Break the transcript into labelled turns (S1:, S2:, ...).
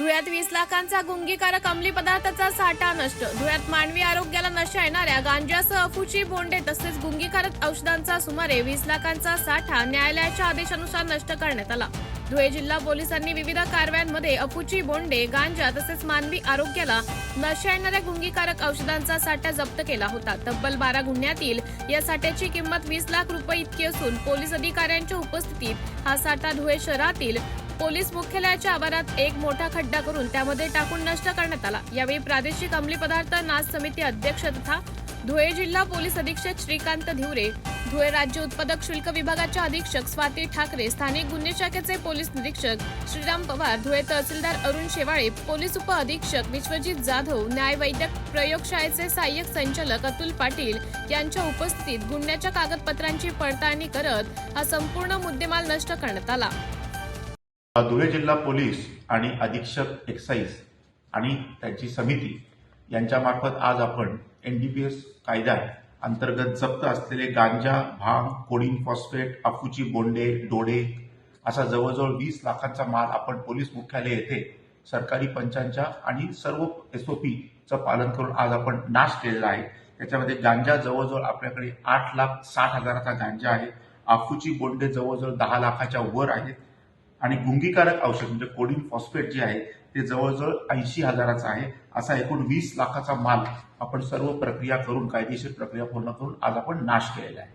S1: धुळ्यात वीस लाखांचा गुंगीकारक अंमली पदार्थाचा साठा नष्ट. धुळ्यात मानवी आरोग्याला नशा येणाऱ्या गांजासह अफूची बोंडे तसेच गुंगीकारक औषधांचा सुमारे वीस लाखांचा साठा न्यायालयाच्या आदेशानुसार नष्ट करण्यात आला. धुळे जिल्हा पोलिसांनी विविध कारवायांमध्ये अफूची बोंडे गांजा तसेच मानवी आरोग्याला नशा येणाऱ्या गुंगीकारक औषधांचा साठा जप्त केला होता. तब्बल बारा गुन्ह्यातील या साठ्याची किंमत वीस लाख रुपये इतकी असून पोलीस अधिकाऱ्यांच्या उपस्थितीत हा साठा धुळे शहरातील पोलीस मुख्यालयाच्या आवारात एक मोठा खड्डा करून त्यामध्ये टाकून नष्ट करण्यात आला. यावेळी प्रादेशिक अंमली पदार्थ नाश समिती अध्यक्ष तथा धुळे जिल्हा पोलीस अधीक्षक श्रीकांत धिवरे धुळे राज्य उत्पादक शुल्क विभागाच्या अधीक्षक स्वाती ठाकरे स्थानिक गुन्हे शाखेचे पोलीस निरीक्षक श्रीराम पवार धुळे तहसीलदार अरुण शेवाळे पोलीस उप अधीक्षक विश्वजित जाधव न्यायवैद्यक प्रयोगशाळेचे सहाय्यक संचालक अतुल पाटील यांच्या उपस्थितीत गुन्ह्याच्या कागदपत्रांची पडताळणी करत हा संपूर्ण मुद्देमाल नष्ट करण्यात आला.
S2: धुळे जिल्हा पोलीस आणि अधीक्षक एक्साईज आणि त्यांची समिती यांच्यामार्फत आज आपण एन डी बी एस कायद्या अंतर्गत जप्त असलेले गांजा भांग कोडिन फॉस्फेट अफूची बोंडे डोडे असा जवळजवळ वीस लाखांचा माल आपण पोलीस मुख्यालय येथे सरकारी पंचांच्या आणि सर्व एसओपीचं पालन करून आज आपण नाश केलेला आहे. त्याच्यामध्ये गांजा जवळजवळ आपल्याकडे आठ लाख साठ हजाराचा गांजा आहे. अफूची बोंडे जवळजवळ दहा लाखाच्या वर आहेत. आणि गुंगीकारक औषध म्हणजे कोडिन फॉस्फेट जे आहे ते जवळजवळ ऐंशी हजाराचं आहे. असा एकूण वीस लाखाचा माल आपण सर्व प्रक्रिया करून कायदेशीर प्रक्रिया पूर्ण करून आज आपण नाश केलेला आहे.